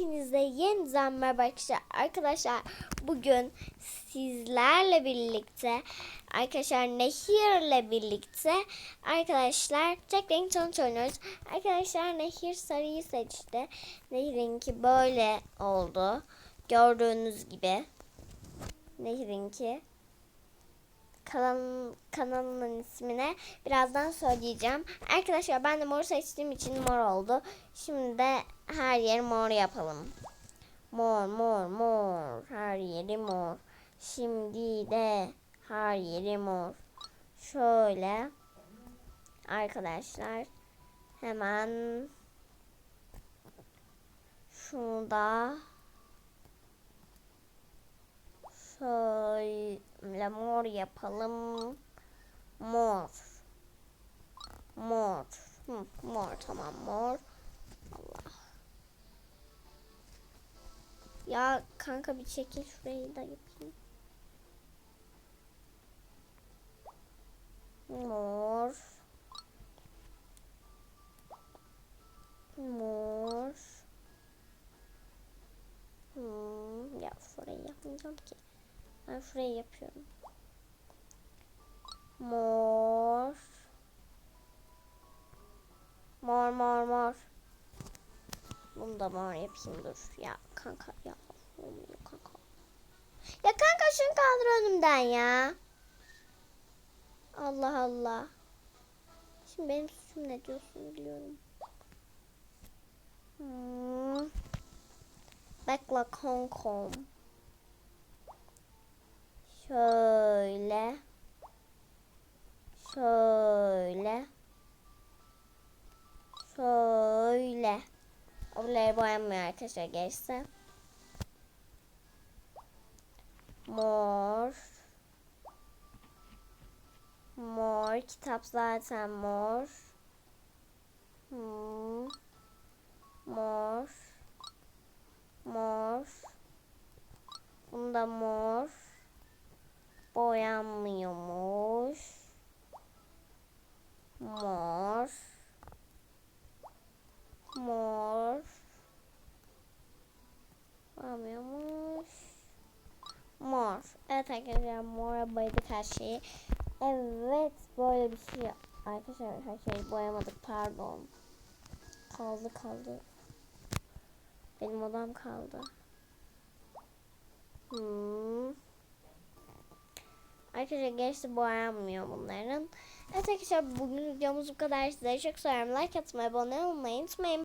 Hepinize yeniden merhaba arkadaşlar. Arkadaşlar bugün sizlerle birlikte arkadaşlar Nehir'le birlikte arkadaşlar tek renk challenge oynuyoruz. Arkadaşlar Nehir sarıyı seçti. Nehir'inki böyle oldu. Gördüğünüz gibi. Nehir'inki kanalın, kanalının ismine birazdan söyleyeceğim. Arkadaşlar ben de mor seçtiğim için mor oldu. Şimdi de her yeri mor yapalım. Mor mor mor. Her yeri mor. Şimdi de her yeri mor. Şöyle. Arkadaşlar hemen şunu da şöyle mor yapalım. Mor. Mor. Hı, mor tamam mor. Allah. Ya kanka bir çekil şurayı da yapayım. Mor. Mor. Hmm, ya şurayı yapmayacağım ki. Ben şurayı yapıyorum. Mor. Mor mor mor. Bunu da mor yapayım dur. Ya kanka ya. Olmuyor kanka. Ya kanka şunu kaldır önümden ya. Allah Allah. Şimdi benim suçum ne diyorsun biliyorum. Hmm. Bekle kankom. Şöyle. Oraları boyanmıyor arkadaşlar geçse. Mor. Mor. Kitap zaten mor. Hmm. Mor. Mor. Bunda mor. Boyanmıyormuş. Mor. Mor. Boyanmıyormuş. Mor. Evet arkadaşlar mora boyadık her şeyi. Evet böyle bir şey. Arkadaşlar her şeyi boyamadık pardon. Kaldı kaldı. Benim odam kaldı. Hmm. Arkadaşlar gerisi boyanmıyor bunların. Evet arkadaşlar bugün videomuz bu kadar. Sizleri çok seviyorum. Like atmayı, abone olmayı unutmayın.